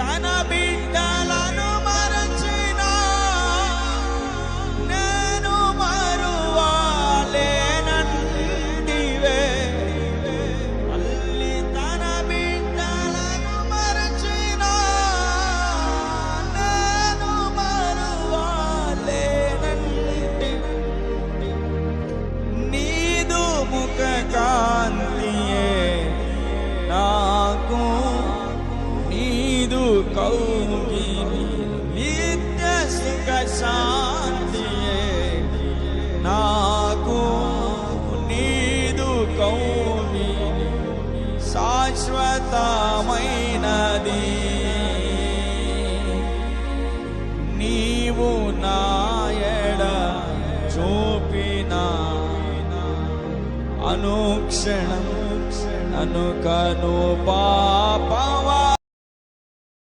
తన బిడ్డలను మరచిన నేను మరువాలేనంటివే. తల్లి తన బిడ్డలను మరచిన నేను మరువాలేనంటివే. నీదు ముఖ కాంతియే నీదు కౌగిలి నిత్య సుఖ శాంతియే నాకు నీదు కౌగిలి శాశ్వతమైనది నీవు నాయడ చూపిన అనుక్షణం అనుకను పాప